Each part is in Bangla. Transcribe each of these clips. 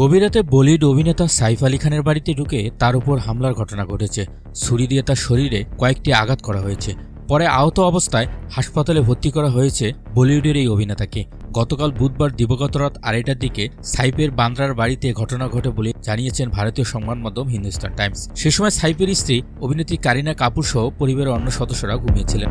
গভীর রাতে বলিউড অভিনেতা সাইফ আলী খানের বাড়িতে ঢুকে তার উপর হামলার ঘটনা ঘটেছে। ছুরি দিয়ে তার শরীরে কয়েকটি আঘাত করা হয়েছে। পরে আহত অবস্থায় হাসপাতালে ভর্তি করা হয়েছে বলিউডের এই অভিনেতাকে। গতকাল বুধবার দিবগত রাত আড়াইটার দিকে সাইফের বান্দ্রার বাড়িতে ঘটনা ঘটে বলে জানিয়েছেন ভারতীয় সংবাদ মাধ্যম হিন্দুস্তান টাইমস। সে সময় সাইফের স্ত্রী, অভিনেত্রী কারিনা কাপুর সহ পরিবারের অন্য সদস্যরা ঘুমিয়েছিলেন।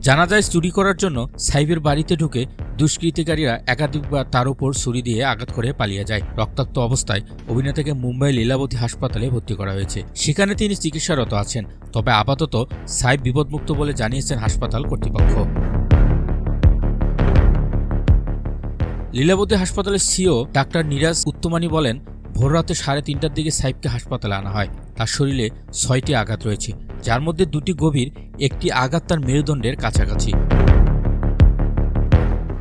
জানা যায়, চুরি করার জন্য সাইবের বাড়িতে ঢুকে দুষ্কৃতিকারীরা একাধিকবার তার উপর ছুরি দিয়ে আঘাত করে পালিয়ে যায়। রক্তাক্ত অবস্থায় অভিনেতাকে মুম্বাই লীলাবতী হাসপাতালে ভর্তি করা হয়েছে। সেখানে তিনি চিকিৎসারত আছেন, তবে আপাতত সাইব বিপদমুক্ত বলে জানিয়েছেন হাসপাতাল কর্তৃপক্ষ। লীলাবতী হাসপাতালের সিও ডাক্তার নিরাজ উত্তমানি বলেন ভোররাতে সাড়ে তিনটার দিকে সাইবকে হাসপাতালে আনা হয়। তার শরীরে ছয়টি আঘাত রয়েছে, যার মধ্যে দুটি গভীর, একটি আঘাত তার মেরুদণ্ডের কাছাকাছি।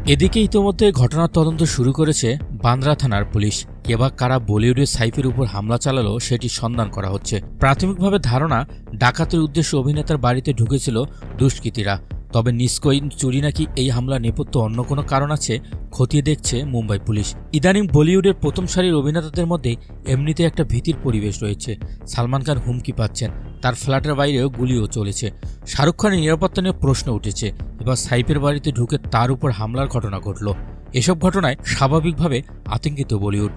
এদিকে ইতোমধ্যে ঘটনার তদন্ত শুরু করেছে বান্দ্রা থানার পুলিশ। এবার কারা বলিউডের সাইফের উপর হামলা চালালো সেটি সন্ধান করা হচ্ছে। প্রাথমিকভাবে ধারণা, ডাকাতের উদ্দেশ্যে অভিনেতার বাড়িতে ঢুকেছিল দুষ্কৃতীরা। তবে নিষ্কইন চুরি নাকি এই হামলা নেপথ্য অন্য কোনো কারণ আছে, খতিয়ে দেখছে মুম্বাই পুলিশ। ইদানিং বলিউডের প্রথম সারির অভিনেতাদের মধ্যে এমনিতে একটা ভীতির পরিবেশ রয়েছে। সালমান খান হুমকি পাচ্ছেন, তার ফ্ল্যাটের বাইরেও গুলিও চলেছে। শাহরুখ খানের নিরাপত্তা নিয়ে প্রশ্ন উঠেছে, এবার সাইফের বাড়িতে ঢুকে তার উপর হামলার ঘটনা ঘটল। এসব ঘটনায় স্বাভাবিকভাবে আতঙ্কিত বলিউড।